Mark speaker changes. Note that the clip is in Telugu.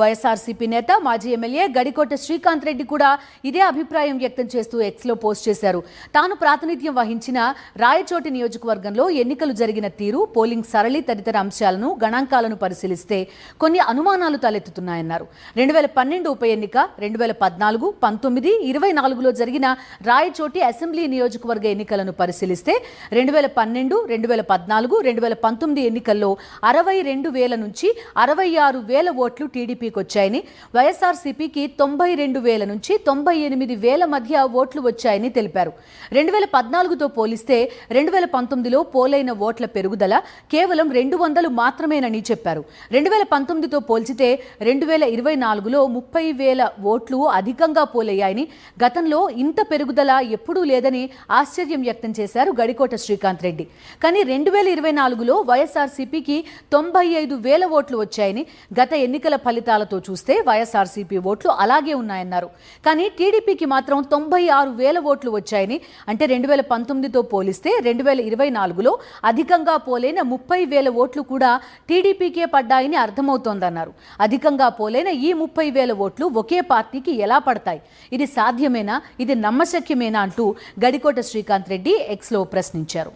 Speaker 1: వైఎస్ఆర్సీపీ నేత మాజీ ఎమ్మెల్యే గడికోట శ్రీకాంత్ రెడ్డి కూడా ఇదే అభిప్రాయం వ్యక్తం చేస్తూ ఎక్స్లో పోస్ట్ చేశారు. తాను ప్రాతినిధ్యం వహించిన రాయచోటి నియోజకవర్గంలో ఎన్నికలు జరిగిన తీరు పోలింగ్ సరళి తదితర అంశాలను గణాంకాలను పరిశీలిస్తే కొన్ని అనుమానాలు తలెత్తుతున్నాయన్నారు. రెండు వేల పన్నెండు ఉప ఎన్నిక రెండు వేల పద్నాలుగు పంతొమ్మిది ఇరవై నాలుగులో జరిగిన రాయచోటి అసెంబ్లీ నియోజకవర్గ ఎన్నికలను పరిశీలిస్తే రెండు వేల పన్నెండు రెండు వేల పద్నాలుగు రెండు వేల పంతొమ్మిది ఎన్నికల్లో అరవై రెండు వేల నుంచి అరవై ఆరు వేల ఓట్లు టీడీపీ టీడీపీకి వచ్చాయని వైఎస్ఆర్సీపీకి తొంభై రెండు వేల నుంచి తొంభై ఎనిమిది వేల మధ్య ఓట్లు వచ్చాయని తెలిపారు. రెండు వేల పద్నాలుగుతో పోలిస్తే రెండు వేల పంతొమ్మిదిలో పోలైన ఓట్ల పెరుగుదల కేవలం రెండు వందలు మాత్రమేనని చెప్పారు. రెండు వేల పంతొమ్మిదితో పోల్చితే రెండు వేల ఇరవై నాలుగులో ముప్పై వేల ఓట్లు అధికంగా పోలయ్యాయని గతంలో ఇంత పెరుగుదల ఎప్పుడూ లేదని ఆశ్చర్యం వ్యక్తం చేశారు గడికోట శ్రీకాంత్ రెడ్డి. కానీ రెండు వేల ఇరవై నాలుగులో వైఎస్ఆర్సీపీకి తొంభై ఐదు వేల ఓట్లు వచ్చాయని గత ఎన్నికల ఫలితం ఫలితాలతో చూస్తే వైఎస్ఆర్సీపీ ఓట్లు అలాగే ఉన్నాయన్నారు. కానీ టీడీపీకి మాత్రం తొంభై ఆరు వేల ఓట్లు వచ్చాయని అంటే రెండు వేల పంతొమ్మిదితో పోలిస్తే రెండు వేల ఇరవై నాలుగులో అధికంగా పోలైన ముప్పై వేల ఓట్లు కూడా టీడీపీకే పడ్డాయని అర్థమవుతోందన్నారు. అధికంగా పోలైన ఈ ముప్పై వేల ఓట్లు ఒకే పార్టీకి ఎలా పడతాయి? ఇది సాధ్యమేనా? ఇది నమ్మశక్యమేనా? అంటూ గడికోట శ్రీకాంత్ రెడ్డి ఎక్స్లో ప్రశ్నించారు.